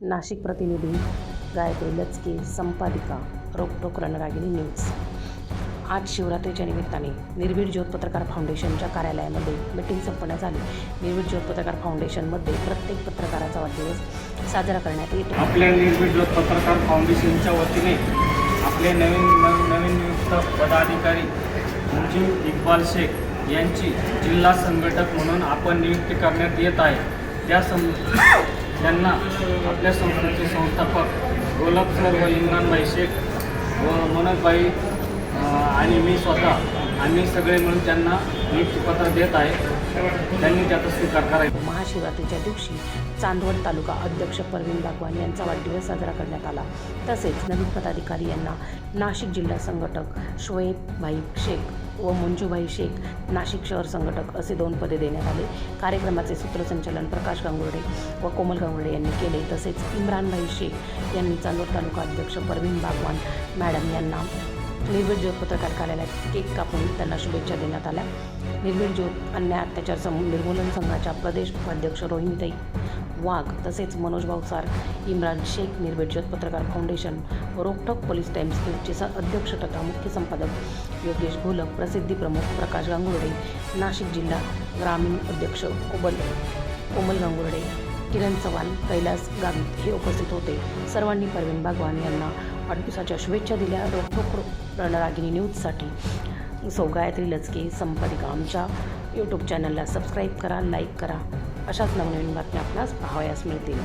नाशिक प्रतिनिधी गायत्री लचके संपादिका रोकटोक रणरागिणी न्यूज. आज शिवरात्रीच्या निमित्ताने निर्भीड ज्योत पत्रकार फाउंडेशनच्या कार्यालयामध्ये मीटिंग संपन्न झाली. निर्भीड ज्योत पत्रकार फाउंडेशनमध्ये प्रत्येक पत्रकाराचा वाढदिवस साजरा करण्यात येतो. आपल्या निर्भीड ज्योत पत्रकार फाउंडेशनच्या वतीने आपले नवीन नवीन नवीन नियुक्त पदाधिकारी मुजीम इक्बाल शेख यांची जिल्हा संघटक म्हणून आपण नियुक्ती करण्यात येत आहे. त्या सं त्यांना आपल्या संस्थेचे संस्थापक गोलब सर व इम्रानबाई शेख व मनोजबाई आणि मी स्वतः आम्ही सगळे मिळून त्यांना नियुक्तीपत्र देत आहे. त्यांनी त्याचा स्वीकार करायचा महाशिवरात्रीच्या दिवशी चांदवड तालुका अध्यक्ष परवीन बागवान यांचा वाढदिवस साजरा करण्यात आला. तसेच नवीन पदाधिकारी यांना नाशिक जिल्हा संघटक शोएब भाई शेख व मंजूभाई शेख नाशिक शहर संघटक असे दोन पदे देण्यात आले. कार्यक्रमाचे सूत्रसंचालन प्रकाश गांगुर्डे व कोमल गांगुर्डे यांनी केले. तसेच इम्रानभाई शेख यांनी चांदवड तालुका अध्यक्ष परवीन बागवान मॅडम यांना निर्भीड ज्योत पत्रकार कार्यालयात केक कापून त्यांना शुभेच्छा देण्यात आल्या. निर्भीड ज्योत अन्याय अत्याचार सम निर्मूलन संघाच्या प्रदेश उपाध्यक्ष रोहिणीताई वाघ तसेच मनोज भाऊसार इम्रान शेख निर्भीड ज्योत पत्रकार फाउंडेशन रोकठोक पोलीस टाइम्स न्यूजचे स अध्यक्ष तथा मुख्य संपादक योगेश घोलक प्रसिद्धी प्रमुख प्रकाश गांगुर्डे नाशिक जिल्हा ग्रामीण अध्यक्ष कोबल कोमल गांगुर्डे किरण चव्हाण कैलास गावित हे उपस्थित होते. सर्वांनी परवीन भगवान यांना वाढदिवसाच्या शुभेच्छा दिल्या. रोखोख रणरागिनी न्यूजसाठी सौ गायत्री लचके संपादिका आमच्या यूट्यूब चॅनलला सबस्क्राईब करा लाईक करा. अशाच नवनवीन बातम्या आपणास पाहावयास मिळतील.